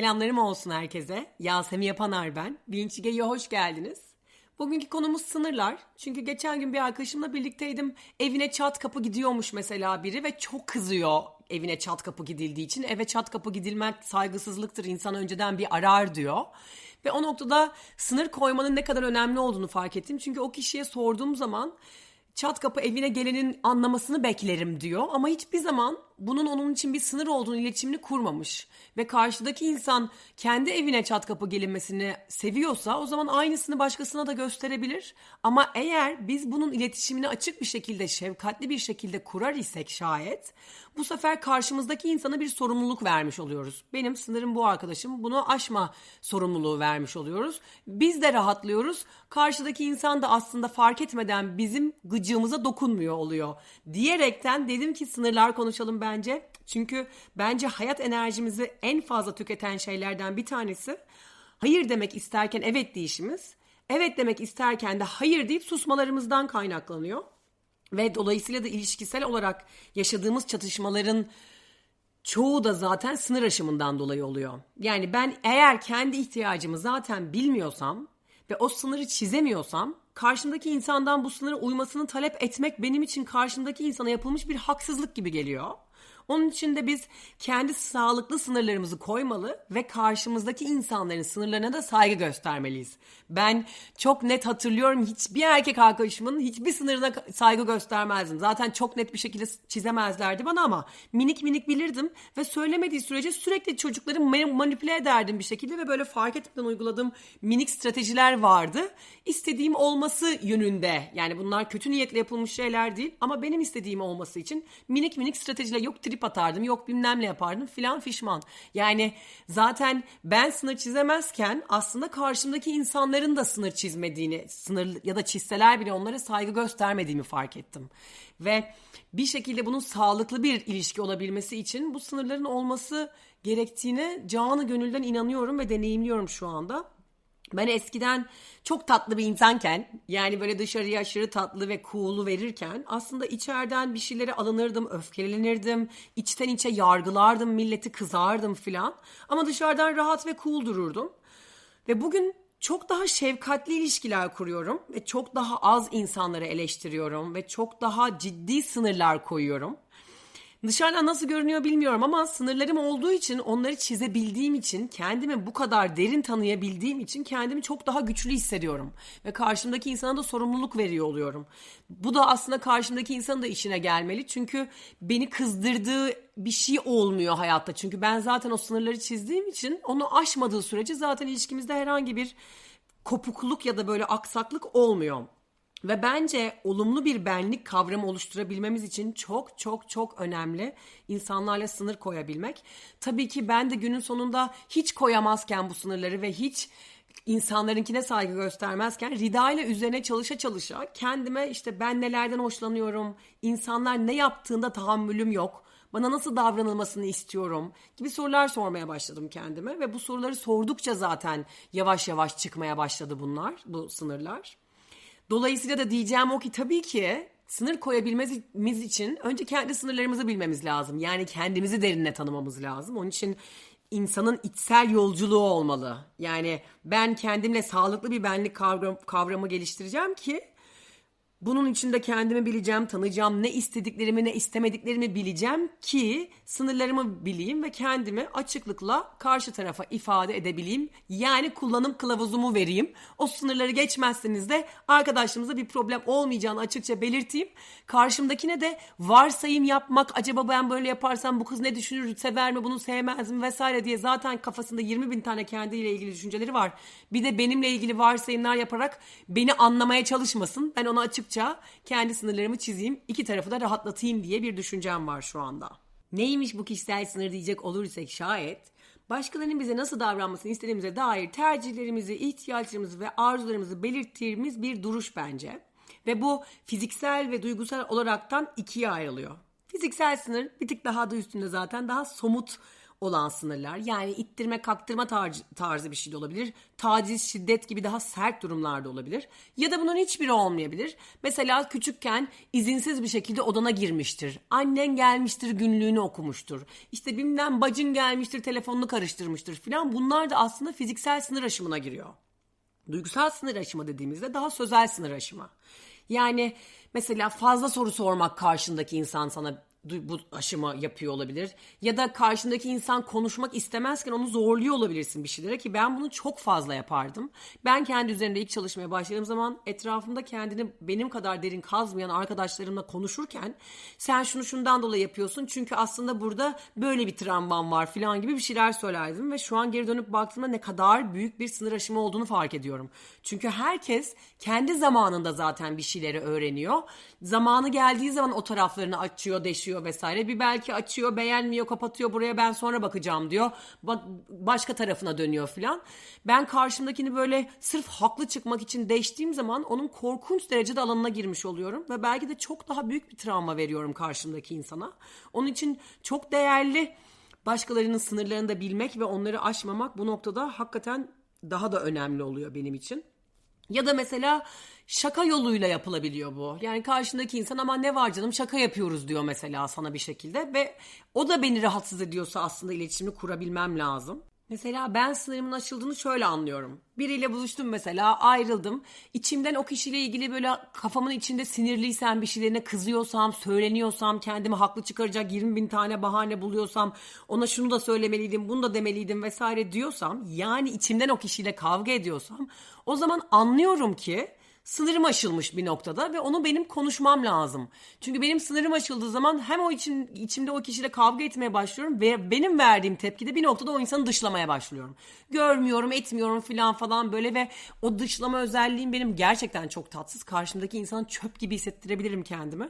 Selamlarım olsun herkese. Yasemin Yapanar ben. Bilinçlige'ye hoş geldiniz. Bugünkü konumuz sınırlar. Çünkü geçen gün bir arkadaşımla birlikteydim. Evine çat kapı gidiyormuş mesela biri ve çok kızıyor evine çat kapı gidildiği için. Eve çat kapı gidilmek saygısızlıktır. İnsan önceden bir arar diyor. Ve o noktada sınır koymanın ne kadar önemli olduğunu fark ettim. Çünkü o kişiye sorduğum zaman çat kapı evine gelenin anlamasını beklerim diyor. Ama hiçbir zaman bunun onun için bir sınır olduğunu iletişimini kurmamış. Ve karşıdaki insan kendi evine çat kapı gelinmesini seviyorsa o zaman aynısını başkasına da gösterebilir. Ama eğer biz bunun iletişimini açık bir şekilde, şefkatli bir şekilde kurar isek şayet bu sefer karşımızdaki insana bir sorumluluk vermiş oluyoruz. Benim sınırım bu arkadaşım bunu aşma sorumluluğu vermiş oluyoruz. Biz de rahatlıyoruz. Karşıdaki insan da aslında fark etmeden bizim gıcığımıza dokunmuyor oluyor. Diyerekten dedim ki sınırlar konuşalım bence. Çünkü bence hayat enerjimizi en fazla tüketen şeylerden bir tanesi hayır demek isterken evet deyişimiz. Evet demek isterken de hayır deyip susmalarımızdan kaynaklanıyor. Ve dolayısıyla da ilişkisel olarak yaşadığımız çatışmaların çoğu da zaten sınır aşımından dolayı oluyor. Yani ben eğer kendi ihtiyacımı zaten bilmiyorsam ve o sınırı çizemiyorsam karşımdaki insandan bu sınırı uymasını talep etmek benim için karşımdaki insana yapılmış bir haksızlık gibi geliyor. Onun için de biz kendi sağlıklı sınırlarımızı koymalı ve karşımızdaki insanların sınırlarına da saygı göstermeliyiz. Ben çok net hatırlıyorum hiçbir erkek arkadaşımın hiçbir sınırına saygı göstermezdim. Zaten çok net bir şekilde çizemezlerdi bana ama minik minik bilirdim ve söylemediği sürece sürekli çocukları manipüle ederdim bir şekilde ve böyle fark etmeden uyguladığım minik stratejiler vardı. İstediğim olması yönünde yani bunlar kötü niyetle yapılmış şeyler değil ama benim istediğim olması için minik minik stratejiler yok trip atardım yok bilmem ne yapardım filan fişman. Yani zaten ben sınır çizemezken aslında karşımdaki insanların da sınır çizmediğini sınır ya da çizseler bile onlara saygı göstermediğimi fark ettim. Ve bir şekilde bunun sağlıklı bir ilişki olabilmesi için bu sınırların olması gerektiğine canı gönülden inanıyorum ve deneyimliyorum şu anda. Ben eskiden çok tatlı bir insanken yani böyle dışarıya aşırı tatlı ve cool'u verirken aslında içeriden bir şeylere alınırdım, öfkelenirdim, içten içe yargılardım, milleti kızardım filan. Ama dışarıdan rahat ve cool dururdum. Ve bugün çok daha şefkatli ilişkiler kuruyorum ve çok daha az insanları eleştiriyorum ve çok daha ciddi sınırlar koyuyorum. Dışarıdan nasıl görünüyor bilmiyorum ama sınırlarım olduğu için onları çizebildiğim için kendimi bu kadar derin tanıyabildiğim için kendimi çok daha güçlü hissediyorum. Ve karşımdaki insana da sorumluluk veriyor oluyorum. Bu da aslında karşımdaki insanın da işine gelmeli. Çünkü beni kızdırdığı bir şey olmuyor hayatta. Çünkü ben zaten o sınırları çizdiğim için onu aşmadığı sürece zaten ilişkimizde herhangi bir kopukluk ya da böyle aksaklık olmuyor. Ve bence olumlu bir benlik kavramı oluşturabilmemiz için çok çok çok önemli insanlarla sınır koyabilmek. Tabii ki ben de günün sonunda hiç koyamazken bu sınırları ve hiç insanlarınkine saygı göstermezken Rida ile üzerine çalışa çalışa kendime işte ben nelerden hoşlanıyorum, insanlar ne yaptığında tahammülüm yok, bana nasıl davranılmasını istiyorum gibi sorular sormaya başladım kendime ve bu soruları sordukça zaten yavaş yavaş çıkmaya başladı bunlar, bu sınırlar. Dolayısıyla da diyeceğim o ki tabii ki sınır koyabilmemiz için önce kendi sınırlarımızı bilmemiz lazım. Yani kendimizi derinle tanımamız lazım. Onun için insanın içsel yolculuğu olmalı. Yani ben kendimle sağlıklı bir benlik kavram, kavramı geliştireceğim ki bunun içinde kendimi bileceğim, tanıyacağım, ne istediklerimi ne istemediklerimi bileceğim ki sınırlarımı bileyim ve kendimi açıklıkla karşı tarafa ifade edebileyim. Yani kullanım kılavuzumu vereyim. O sınırları geçmezseniz de arkadaşlarımıza bir problem olmayacağını açıkça belirteyim. Karşımdakine de varsayım yapmak, acaba ben böyle yaparsam bu kız ne düşünür, sever mi, bunu sevmez mi vesaire diye zaten kafasında 20 bin tane kendiyle ilgili düşünceleri var. Bir de benimle ilgili varsayımlar yaparak beni anlamaya çalışmasın. Ben ona açık açıkça kendi sınırlarımı çizeyim, iki tarafı da rahatlatayım diye bir düşüncem var şu anda. Neymiş bu kişisel sınır diyecek olursak şayet, başkalarının bize nasıl davranmasını istediğimize dair tercihlerimizi, ihtiyaçlarımızı ve arzularımızı belirttiğimiz bir duruş bence. Ve bu fiziksel ve duygusal olaraktan ikiye ayrılıyor. Fiziksel sınır bir tık daha da üstünde zaten daha somut olan sınırlar. Yani ittirme kaktırma tarzı, bir şey de olabilir. Taciz, şiddet gibi daha sert durumlarda olabilir. Ya da bunun hiçbiri olmayabilir. Mesela küçükken izinsiz bir şekilde odana girmiştir. Annen gelmiştir günlüğünü okumuştur. İşte bilmem bacın gelmiştir telefonunu karıştırmıştır filan. Bunlar da aslında fiziksel sınır aşımına giriyor. Duygusal sınır aşımı dediğimizde daha sözel sınır aşımı. Yani mesela fazla soru sormak karşındaki insan sana bu aşımı yapıyor olabilir. Ya da karşındaki insan konuşmak istemezken onu zorluyor olabilirsin bir şeylere ki ben bunu çok fazla yapardım. Ben kendi üzerinde ilk çalışmaya başladığım zaman etrafımda kendini benim kadar derin kazmayan arkadaşlarımla konuşurken sen şunu şundan dolayı yapıyorsun çünkü aslında burada böyle bir travman var falan gibi bir şeyler söylerdim ve şu an geri dönüp baktığımda ne kadar büyük bir sınır aşımı olduğunu fark ediyorum. Çünkü herkes kendi zamanında zaten bir şeyleri öğreniyor. Zamanı geldiği zaman o taraflarını açıyor, deşiyor vesaire. Bir belki açıyor, beğenmiyor, kapatıyor. Buraya ben sonra bakacağım diyor. Bak başka tarafına dönüyor filan. Ben karşımdakini böyle sırf haklı çıkmak için değiştiğim zaman onun korkunç derecede alanına girmiş oluyorum ve belki de çok daha büyük bir travma veriyorum karşımdaki insana. Onun için çok değerli başkalarının sınırlarını da bilmek ve onları aşmamak bu noktada hakikaten daha da önemli oluyor benim için. Ya da mesela şaka yoluyla yapılabiliyor bu. Yani karşındaki insan ama ne var canım şaka yapıyoruz diyor mesela sana bir şekilde ve o da beni rahatsız ediyorsa aslında iletişimi kurabilmem lazım. Mesela ben sınırımın açıldığını şöyle anlıyorum. Biriyle buluştum mesela ayrıldım. İçimden o kişiyle ilgili böyle kafamın içinde sinirliysem bir şeylerine kızıyorsam, söyleniyorsam, kendimi haklı çıkaracak 20 bin tane bahane buluyorsam, ona şunu da söylemeliydim, bunu da demeliydim vesaire diyorsam, yani içimden o kişiyle kavga ediyorsam, o zaman anlıyorum ki sınırım aşılmış bir noktada ve onu benim konuşmam lazım. Çünkü benim sınırım aşıldığı zaman hem o için içimde o kişiyle kavga etmeye başlıyorum ve benim verdiğim tepkide bir noktada o insanı dışlamaya başlıyorum. Görmüyorum, etmiyorum filan falan böyle ve o dışlama özelliğim benim gerçekten çok tatsız. Karşımdaki insanı çöp gibi hissettirebilirim kendimi.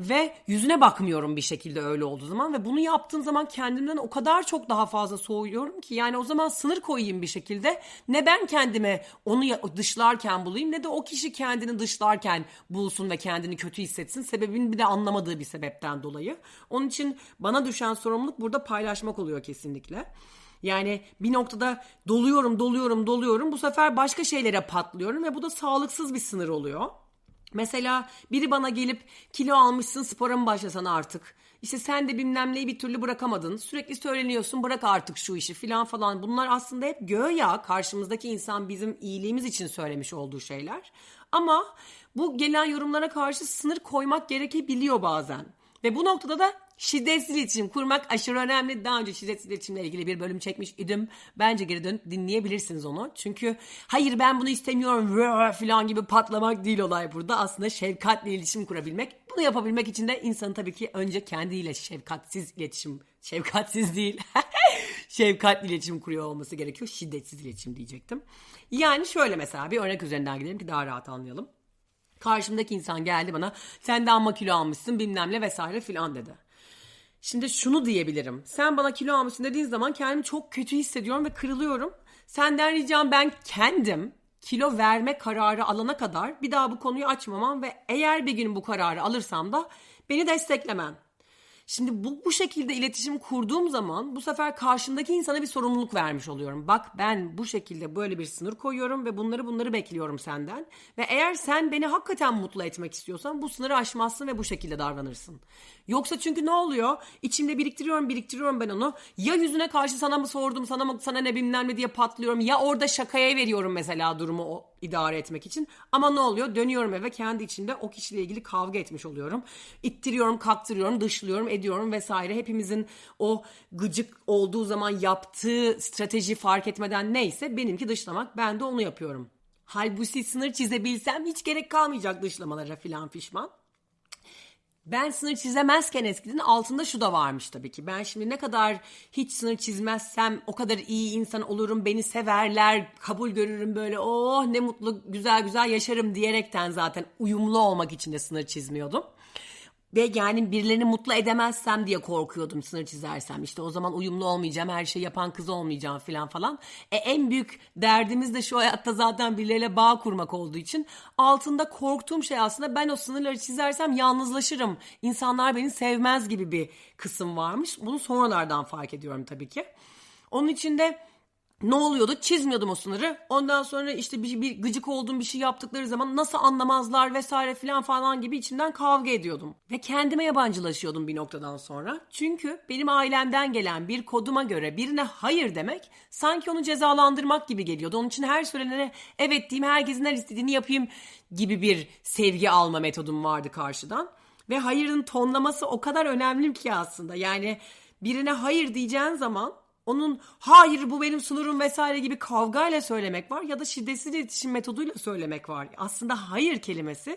Ve yüzüne bakmıyorum bir şekilde öyle olduğu zaman ve bunu yaptığım zaman kendimden o kadar çok daha fazla soğuyorum ki yani o zaman sınır koyayım bir şekilde. Ne ben kendime onu dışlarken bulayım ne de o kişi kendini dışlarken bulsun ve kendini kötü hissetsin. Sebebini bir de anlamadığı bir sebepten dolayı. Onun için bana düşen sorumluluk burada paylaşmak oluyor kesinlikle. Yani bir noktada doluyorum, doluyorum, doluyorum. Bu sefer başka şeylere patlıyorum ve bu da sağlıksız bir sınır oluyor. Mesela biri bana gelip kilo almışsın spora mı başlasan artık? İşte sen de bilmem neyi bir türlü bırakamadın. Sürekli söyleniyorsun bırak artık şu işi filan falan. Bunlar aslında hep göya karşımızdaki insan bizim iyiliğimiz için söylemiş olduğu şeyler. Ama bu gelen yorumlara karşı sınır koymak gerekebiliyor bazen. Ve bu noktada da şiddetsiz iletişim kurmak aşırı önemli. Daha önce şiddetsiz iletişimle ilgili bir bölüm çekmiş idim. Bence geri dönüp dinleyebilirsiniz onu. Çünkü hayır ben bunu istemiyorum falan gibi patlamak değil olay burada. Aslında şefkatle iletişim kurabilmek. Bunu yapabilmek için de insanın tabii ki önce kendiyle şefkatsiz iletişim, şefkatsiz değil, şefkatli iletişim kuruyor olması gerekiyor. Şiddetsiz iletişim diyecektim. Yani şöyle mesela bir örnek üzerinden gidelim ki daha rahat anlayalım. Karşımdaki insan geldi bana sen de amma kilo almışsın bilmem ne vesaire filan dedi. Şimdi şunu diyebilirim. Sen bana kilo almışsın dediğin zaman kendimi çok kötü hissediyorum ve kırılıyorum. Senden ricam ben kendim kilo verme kararı alana kadar bir daha bu konuyu açmamam ve eğer bir gün bu kararı alırsam da beni desteklemen. Şimdi bu, bu şekilde iletişim kurduğum zaman bu sefer karşımdaki insana bir sorumluluk vermiş oluyorum. Bak ben bu şekilde böyle bir sınır koyuyorum ve bunları bunları bekliyorum senden. Ve eğer sen beni hakikaten mutlu etmek istiyorsan bu sınırı aşmazsın ve bu şekilde davranırsın. Yoksa çünkü ne oluyor? İçimde biriktiriyorum biriktiriyorum ben onu. Ya yüzüne karşı sana mı sordum sana mı sana ne bilmem ne diye patlıyorum. Ya orada şakaya veriyorum mesela durumu o idare etmek için. Ama ne oluyor? Dönüyorum eve kendi içinde o kişiyle ilgili kavga etmiş oluyorum. İttiriyorum, kaktırıyorum, dışlıyorum, ediyorum vesaire. Hepimizin o gıcık olduğu zaman yaptığı strateji fark etmeden neyse benimki dışlamak. Ben de onu yapıyorum. Halbuki sınır çizebilsem hiç gerek kalmayacak dışlamalara filan pişman. Ben sınır çizemezken eskiden altında şu da varmış tabii ki. Ben şimdi ne kadar hiç sınır çizmezsem o kadar iyi insan olurum, beni severler, kabul görürüm böyle oh ne mutlu güzel güzel yaşarım diyerekten zaten uyumlu olmak için de sınır çizmiyordum. Ve yani birilerini mutlu edemezsem diye korkuyordum sınır çizersem. İşte o zaman uyumlu olmayacağım, her şeyi yapan kız olmayacağım falan falan. E en büyük derdimiz de şu hayatta zaten birileriyle bağ kurmak olduğu için altında korktuğum şey aslında ben o sınırları çizersem yalnızlaşırım. İnsanlar beni sevmez gibi bir kısım varmış. Bunu sonralardan fark ediyorum tabii ki. Onun için de ne oluyordu? Çizmiyordum o sınırı. Ondan sonra işte bir, bir gıcık olduğum bir şey yaptıkları zaman nasıl anlamazlar vesaire filan falan gibi içimden kavga ediyordum. Ve kendime yabancılaşıyordum bir noktadan sonra. Çünkü benim ailemden gelen bir koduma göre birine hayır demek sanki onu cezalandırmak gibi geliyordu. Onun için her söylenene evet diyeyim herkesin her istediğini yapayım gibi bir sevgi alma metodum vardı karşıdan. Ve hayırın tonlaması o kadar önemli ki aslında. Yani birine hayır diyeceğin zaman onun hayır bu benim sınırım vesaire gibi kavgayla söylemek var ya da şiddetsiz iletişim metoduyla söylemek var. Aslında hayır kelimesi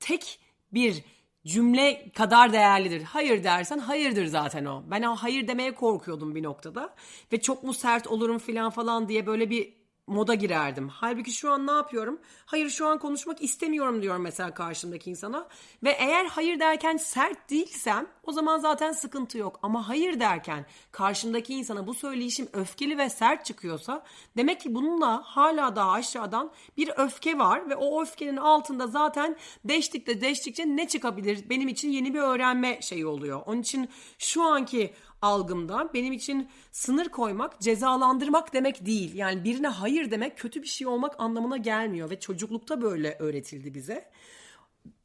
tek bir cümle kadar değerlidir. Hayır dersen hayırdır zaten o. Ben o hayır demeye korkuyordum bir noktada ve çok mu sert olurum falan falan diye böyle bir moda girerdim. Halbuki şu an ne yapıyorum? Hayır şu an konuşmak istemiyorum diyorum mesela karşımdaki insana. Ve eğer hayır derken sert değilsem o zaman zaten sıkıntı yok. Ama hayır derken karşımdaki insana bu söyleyişim öfkeli ve sert çıkıyorsa demek ki bununla hala daha aşağıdan bir öfke var ve o öfkenin altında zaten deştikçe deştikçe ne çıkabilir benim için yeni bir öğrenme şeyi oluyor. Onun için şu anki algımda benim için sınır koymak cezalandırmak demek değil. Yani birine hayır demek kötü bir şey olmak anlamına gelmiyor ve çocuklukta böyle öğretildi bize.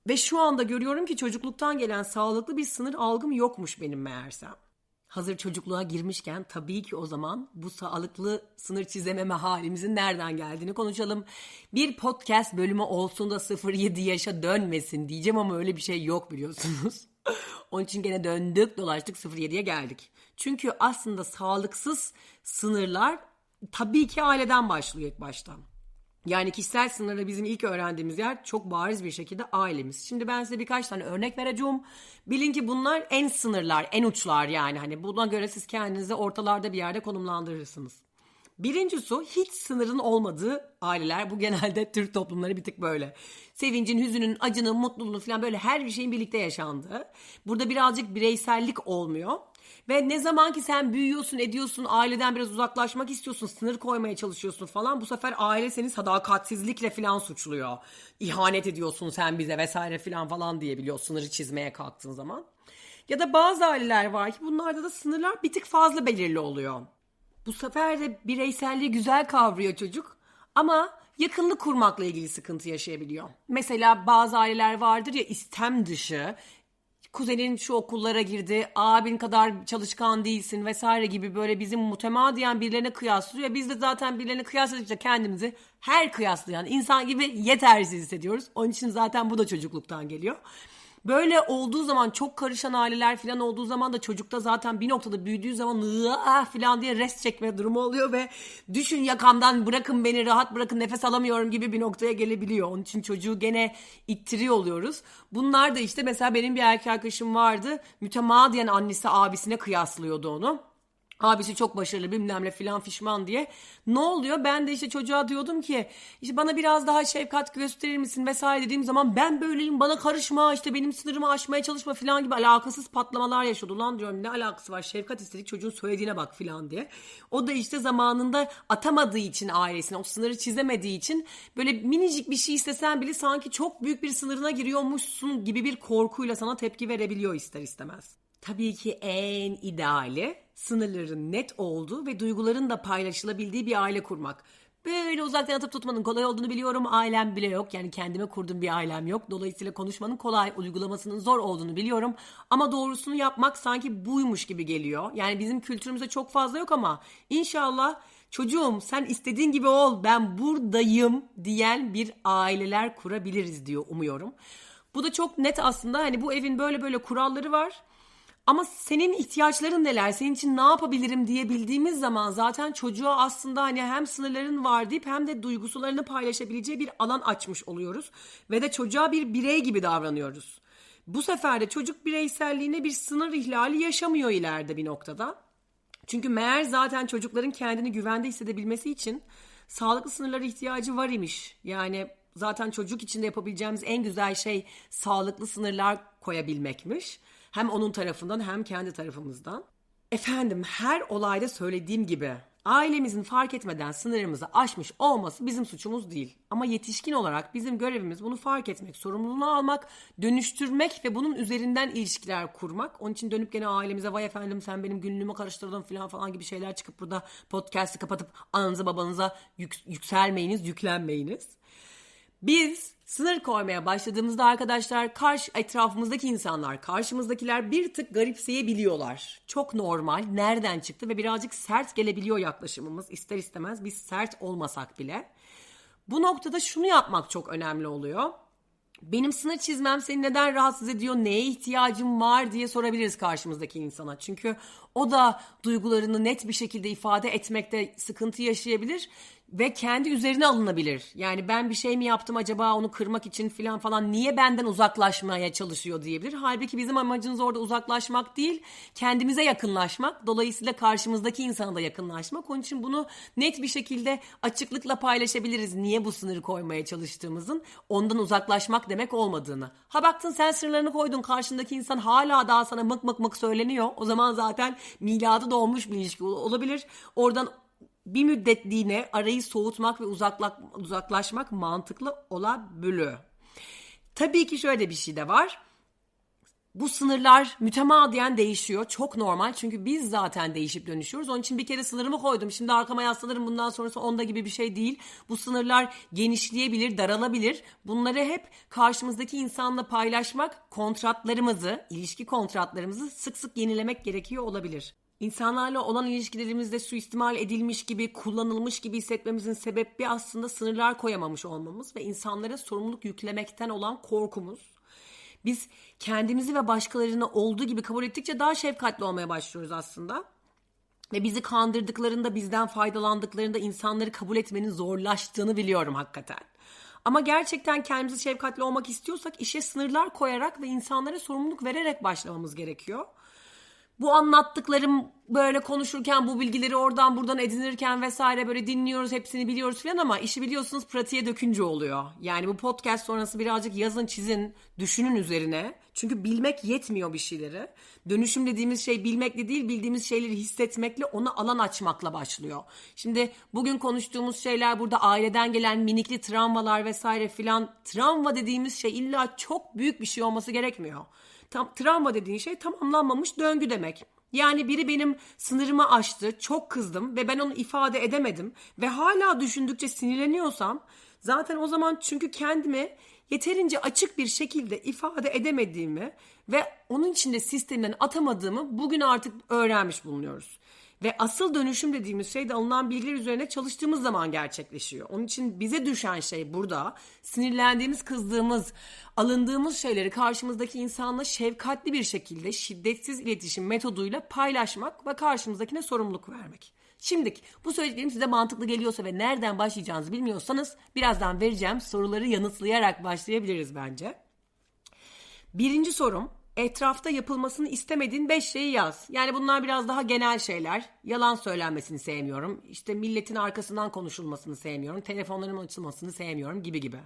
Ve şu anda görüyorum ki çocukluktan gelen sağlıklı bir sınır algım yokmuş benim meğersem. Hazır çocukluğa girmişken tabii ki o zaman bu sağlıklı sınır çizememe halimizin nereden geldiğini konuşalım. Bir podcast bölümü olsun da 07 yaşa dönmesin diyeceğim ama öyle bir şey yok biliyorsunuz. Onun için gene döndük dolaştık 07'ye geldik. Çünkü aslında sağlıksız sınırlar tabii ki aileden başlıyor ilk baştan. Yani kişisel sınırda bizim ilk öğrendiğimiz yer çok bariz bir şekilde ailemiz. Şimdi ben size birkaç tane örnek vereceğim. Bilin ki bunlar en sınırlar, en uçlar yani. Hani buna göre siz kendinizi ortalarda bir yerde konumlandırırsınız. Birincisi hiç sınırın olmadığı aileler. Bu genelde Türk toplumları bir tık böyle. Sevincin, hüzünün, acının, mutluluğun falan böyle her bir şeyin birlikte yaşandığı. Burada birazcık bireysellik olmuyor. Ve ne zaman ki sen büyüyorsun, ediyorsun, aileden biraz uzaklaşmak istiyorsun, sınır koymaya çalışıyorsun falan. Bu sefer aile seni sadakatsizlikle falan suçluyor. İhanet ediyorsun sen bize vesaire falan falan diyebiliyor sınırı çizmeye kalktığın zaman. Ya da bazı aileler var ki bunlarda da sınırlar bir tık fazla belirli oluyor. Bu sefer de bireyselliği güzel kavruyor çocuk ama yakınlık kurmakla ilgili sıkıntı yaşayabiliyor. Mesela bazı aileler vardır ya istem dışı kuzenin şu okullara girdi, abin kadar çalışkan değilsin vesaire gibi böyle bizim mutemadiyen birilerine kıyaslıyor. Biz de zaten birilerine kıyasladıkça kendimizi her kıyaslayan insan gibi yetersiz hissediyoruz. Onun için zaten bu da çocukluktan geliyor. Böyle olduğu zaman çok karışan aileler falan olduğu zaman da çocukta zaten bir noktada büyüdüğü zaman ah falan diye rest çekme durumu oluyor ve düşün yakamdan bırakın beni rahat bırakın nefes alamıyorum gibi bir noktaya gelebiliyor. Onun için çocuğu gene ittiriyor oluyoruz. Bunlar da işte mesela benim bir erkek arkadaşım vardı. Mütemadiyen annesi abisine kıyaslıyordu onu. Abisi çok başarılı bilmem ne filan fişman diye. Ne oluyor? Ben de işte çocuğa diyordum ki işte bana biraz daha şefkat gösterir misin vesaire dediğim zaman ben böyleyim bana karışma işte benim sınırımı aşmaya çalışma filan gibi alakasız patlamalar yaşıyordu. Lan diyorum ne alakası var şefkat istedik çocuğun söylediğine bak filan diye. O da işte zamanında atamadığı için ailesine o sınırı çizemediği için böyle minicik bir şey istesen bile sanki çok büyük bir sınırına giriyormuşsun gibi bir korkuyla sana tepki verebiliyor ister istemez. Tabii ki en ideali sınırların net olduğu ve duyguların da paylaşılabildiği bir aile kurmak. Böyle uzaktan atıp tutmanın kolay olduğunu biliyorum. Ailem bile yok. Yani kendime kurduğum bir ailem yok. Dolayısıyla konuşmanın kolay, uygulamasının zor olduğunu biliyorum. Ama doğrusunu yapmak sanki buymuş gibi geliyor. Yani bizim kültürümüzde çok fazla yok ama inşallah çocuğum sen istediğin gibi ol ben buradayım diyen bir aileler kurabiliriz diyor umuyorum. Bu da çok net aslında hani bu evin böyle böyle kuralları var. Ama senin ihtiyaçların neler? Senin için ne yapabilirim diye bildiğimiz zaman zaten çocuğa aslında hani hem sınırların var deyip hem de duygusularını paylaşabileceği bir alan açmış oluyoruz. Ve de çocuğa bir birey gibi davranıyoruz. Bu sefer de çocuk bireyselliğine bir sınır ihlali yaşamıyor ileride bir noktada. Çünkü meğer zaten çocukların kendini güvende hissedebilmesi için sağlıklı sınırlara ihtiyacı var imiş. Yani zaten çocuk için de yapabileceğimiz en güzel şey sağlıklı sınırlar koyabilmekmiş. Hem onun tarafından hem kendi tarafımızdan. Efendim her olayda söylediğim gibi ailemizin fark etmeden sınırımızı aşmış olması bizim suçumuz değil. Ama yetişkin olarak bizim görevimiz bunu fark etmek, sorumluluğunu almak, dönüştürmek ve bunun üzerinden ilişkiler kurmak. Onun için dönüp gene ailemize vay efendim sen benim günlüğümü karıştırdın falan falan gibi şeyler çıkıp burada podcast'ı kapatıp ananıza babanıza yük- yükselmeyiniz, yüklenmeyiniz. Biz sınır koymaya başladığımızda arkadaşlar karşı etrafımızdaki insanlar, karşımızdakiler bir tık garipseyebiliyorlar. Çok normal. Nereden çıktı ve birazcık sert gelebiliyor yaklaşımımız. İster istemez biz sert olmasak bile. Bu noktada şunu yapmak çok önemli oluyor. Benim sınır çizmem seni neden rahatsız ediyor, neye ihtiyacım var diye sorabiliriz karşımızdaki insana. Çünkü o da duygularını net bir şekilde ifade etmekte sıkıntı yaşayabilir ve kendi üzerine alınabilir. Yani ben bir şey mi yaptım acaba onu kırmak için falan falan niye benden uzaklaşmaya çalışıyor diyebilir. Halbuki bizim amacımız orada uzaklaşmak değil, kendimize yakınlaşmak. Dolayısıyla karşımızdaki insana da yakınlaşmak. Onun için bunu net bir şekilde açıklıkla paylaşabiliriz. Niye bu sınırı koymaya çalıştığımızın ondan uzaklaşmak demek olmadığını. Ha baktın sen sınırlarını koydun karşındaki insan hala daha sana mık mık mık söyleniyor. O zaman zaten miladı doğmuş bir ilişki olabilir. Oradan bir müddetliğine arayı soğutmak ve uzakla, uzaklaşmak mantıklı olabilir. Tabii ki şöyle bir şey de var. Bu sınırlar mütemadiyen değişiyor. Çok normal çünkü biz zaten değişip dönüşüyoruz. Onun için bir kere sınırımı koydum. Şimdi arkama yaslanırım bundan sonrası onda gibi bir şey değil. Bu sınırlar genişleyebilir, daralabilir. Bunları hep karşımızdaki insanla paylaşmak, kontratlarımızı, ilişki kontratlarımızı sık sık yenilemek gerekiyor olabilir. İnsanlarla olan ilişkilerimizde suistimal edilmiş gibi, kullanılmış gibi hissetmemizin sebebi aslında sınırlar koyamamış olmamız ve insanlara sorumluluk yüklemekten olan korkumuz. Biz kendimizi ve başkalarını olduğu gibi kabul ettikçe daha şefkatli olmaya başlıyoruz aslında. Ve bizi kandırdıklarında, bizden faydalandıklarında insanları kabul etmenin zorlaştığını biliyorum hakikaten. Ama gerçekten kendimizi şefkatli olmak istiyorsak işe sınırlar koyarak ve insanlara sorumluluk vererek başlamamız gerekiyor. Bu anlattıklarım böyle konuşurken bu bilgileri oradan buradan edinirken vesaire böyle dinliyoruz hepsini biliyoruz falan ama işi biliyorsunuz pratiğe dökünce oluyor. Yani bu podcast sonrası birazcık yazın çizin düşünün üzerine. Çünkü bilmek yetmiyor bir şeyleri. Dönüşüm dediğimiz şey bilmekle değil bildiğimiz şeyleri hissetmekle ona alan açmakla başlıyor. Şimdi bugün konuştuğumuz şeyler burada aileden gelen minikli travmalar vesaire filan. Travma dediğimiz şey illa çok büyük bir şey olması gerekmiyor. Tam, travma dediğin şey tamamlanmamış döngü demek. Yani biri benim sınırımı aştı, çok kızdım ve ben onu ifade edemedim ve hala düşündükçe sinirleniyorsam zaten o zaman çünkü kendimi yeterince açık bir şekilde ifade edemediğimi ve onun içinde sistemden atamadığımı bugün artık öğrenmiş bulunuyoruz. Ve asıl dönüşüm dediğimiz şey de alınan bilgiler üzerine çalıştığımız zaman gerçekleşiyor. Onun için bize düşen şey burada sinirlendiğimiz, kızdığımız, alındığımız şeyleri karşımızdaki insanla şefkatli bir şekilde şiddetsiz iletişim metoduyla paylaşmak ve karşımızdakine sorumluluk vermek. Şimdi bu söylediklerim size mantıklı geliyorsa ve nereden başlayacağınızı bilmiyorsanız birazdan vereceğim soruları yanıtlayarak başlayabiliriz bence. Birinci sorum etrafta yapılmasını istemediğin 5 şeyi yaz. Yani bunlar biraz daha genel şeyler. Yalan söylenmesini sevmiyorum. İşte milletin arkasından konuşulmasını sevmiyorum. Telefonlarımın açılmasını sevmiyorum gibi gibi.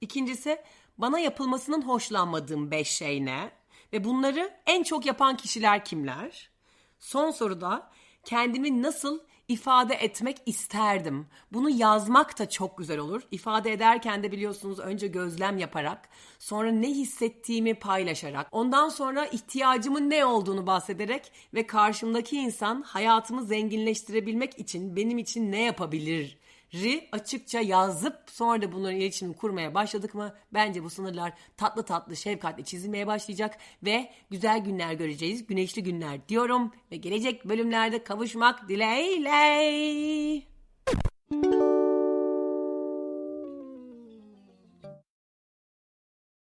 İkincisi bana yapılmasının hoşlanmadığım 5 şey ne? Ve bunları en çok yapan kişiler kimler? Son soruda kendimi nasıl ifade etmek isterdim. Bunu yazmak da çok güzel olur. İfade ederken de biliyorsunuz önce gözlem yaparak, sonra ne hissettiğimi paylaşarak, ondan sonra ihtiyacımın ne olduğunu bahsederek ve karşımdaki insan hayatımı zenginleştirebilmek için benim için ne yapabilir? Ri açıkça yazıp sonra da bunların iletişimini kurmaya başladık mı bence bu sınırlar tatlı tatlı şefkatle çizilmeye başlayacak ve güzel günler göreceğiz. Güneşli günler diyorum ve gelecek bölümlerde kavuşmak dileğiyle.